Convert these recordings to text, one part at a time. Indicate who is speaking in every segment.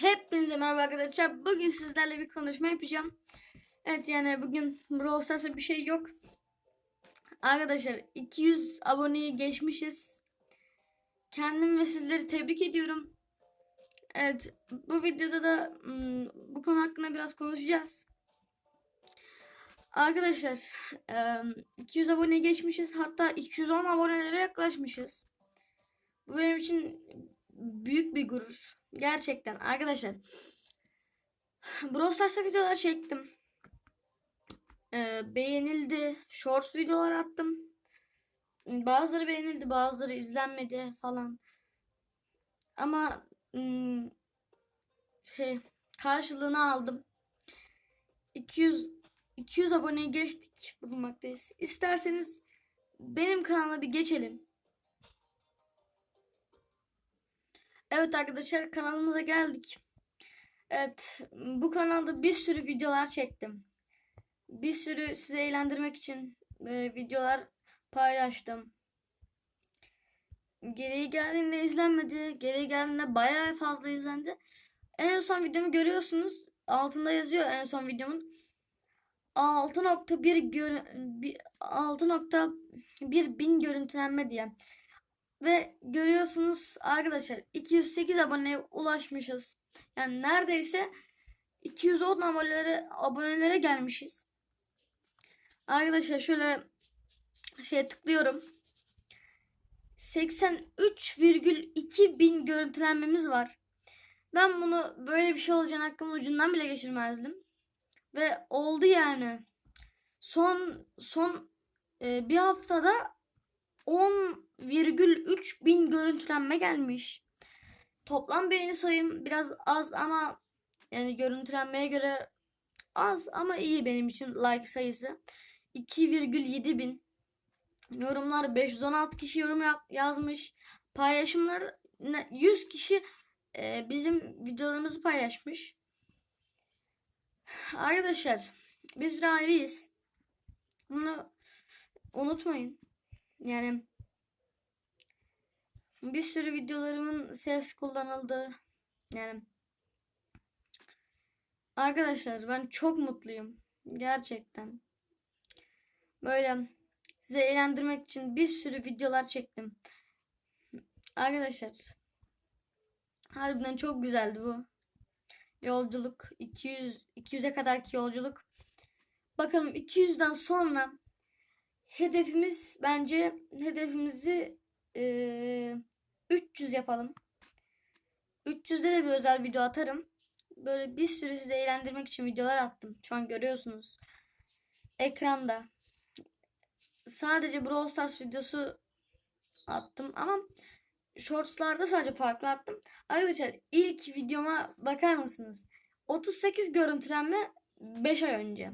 Speaker 1: Hepinize merhaba arkadaşlar. Bugün sizlerle bir konuşma yapacağım. Evet yani bugün Brawl Stars'ta bir şey yok. Arkadaşlar 200 aboneyi geçmişiz. Kendim ve sizleri tebrik ediyorum. Evet bu videoda da hmm, bu konu hakkında biraz konuşacağız. Arkadaşlar em, 200 aboneyi geçmişiz. Hatta 210 abonelere yaklaşmışız. Bu benim için büyük bir gurur. Gerçekten arkadaşlar. Brawl Stars'ta videolar çektim. Ee, beğenildi. Shorts videolar attım. Bazıları beğenildi, bazıları izlenmedi falan. Ama ım, şey karşılığını aldım. 200 200 aboneye geçtik bulunmaktayız. İsterseniz benim kanala bir geçelim. Evet arkadaşlar kanalımıza geldik. Evet bu kanalda bir sürü videolar çektim. Bir sürü sizi eğlendirmek için böyle videolar paylaştım. Gereği geldiğinde izlenmedi. Gereği geldiğinde bayağı fazla izlendi. En son videomu görüyorsunuz. Altında yazıyor en son videomun. 6.1 gör 6.1 bin görüntülenme diye. Ve görüyorsunuz arkadaşlar 208 aboneye ulaşmışız. Yani neredeyse 210 abonelere, abonelere gelmişiz. Arkadaşlar şöyle şeye tıklıyorum. 83,2 bin görüntülenmemiz var. Ben bunu böyle bir şey olacağını aklımın ucundan bile geçirmezdim. Ve oldu yani. Son son e, bir haftada 10,3 bin görüntülenme gelmiş. Toplam beğeni sayım biraz az ama yani görüntülenmeye göre az ama iyi benim için like sayısı. 2,7 bin. Yorumlar 516 kişi yorum yap, yazmış. Paylaşımlar 100 kişi e, bizim videolarımızı paylaşmış. Arkadaşlar biz bir aileyiz. Bunu unutmayın. Yani bir sürü videolarımın ses kullanıldı. Yani arkadaşlar ben çok mutluyum. Gerçekten. Böyle size eğlendirmek için bir sürü videolar çektim. Arkadaşlar harbiden çok güzeldi bu. Yolculuk 200 200'e kadarki yolculuk. Bakalım 200'den sonra hedefimiz bence hedefimizi e, 300 yapalım. 300'de de bir özel video atarım. Böyle bir sürü sizi eğlendirmek için videolar attım. Şu an görüyorsunuz. Ekranda. Sadece Brawl Stars videosu attım ama Shorts'larda sadece farklı attım. Arkadaşlar ilk videoma bakar mısınız? 38 görüntülenme 5 ay önce.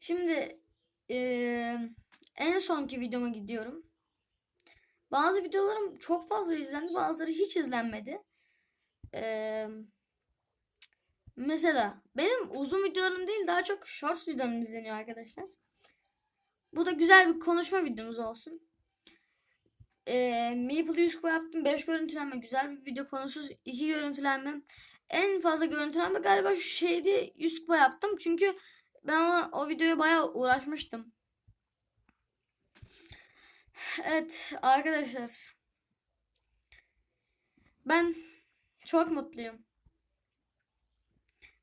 Speaker 1: Şimdi ee, en sonki videoma gidiyorum. Bazı videolarım çok fazla izlendi, bazıları hiç izlenmedi. Ee, mesela benim uzun videolarım değil, daha çok shorts videolarım izleniyor arkadaşlar. Bu da güzel bir konuşma videomuz olsun. Ee, Maple 100 kupa yaptım. 5 görüntülenme. Güzel bir video konusuz. 2 görüntülenme. En fazla görüntülenme galiba şu şeydi 100 kupa yaptım. Çünkü ben ona, o videoya bayağı uğraşmıştım. Evet arkadaşlar. Ben çok mutluyum.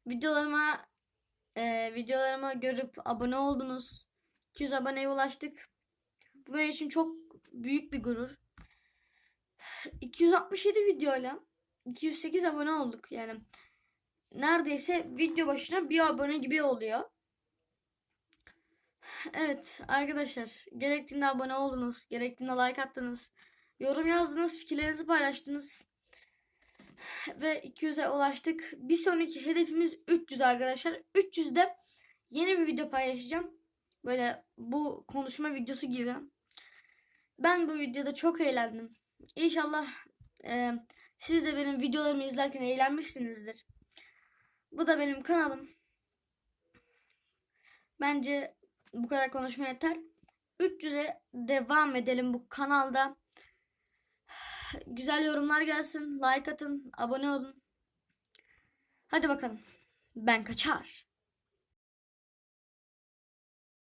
Speaker 1: Videolarıma e, videolarıma görüp abone oldunuz. 200 aboneye ulaştık. Bu benim için çok büyük bir gurur. 267 videoyla 208 abone olduk yani. Neredeyse video başına bir abone gibi oluyor. Evet arkadaşlar gerektiğinde abone oldunuz. Gerektiğinde like attınız. Yorum yazdınız. Fikirlerinizi paylaştınız. Ve 200'e ulaştık. Bir sonraki hedefimiz 300 arkadaşlar. 300'de yeni bir video paylaşacağım. Böyle bu konuşma videosu gibi. Ben bu videoda çok eğlendim. İnşallah e, siz de benim videolarımı izlerken eğlenmişsinizdir. Bu da benim kanalım. Bence bu kadar konuşma yeter. 300'e devam edelim bu kanalda. Güzel yorumlar gelsin. Like atın. Abone olun. Hadi bakalım. Ben kaçar.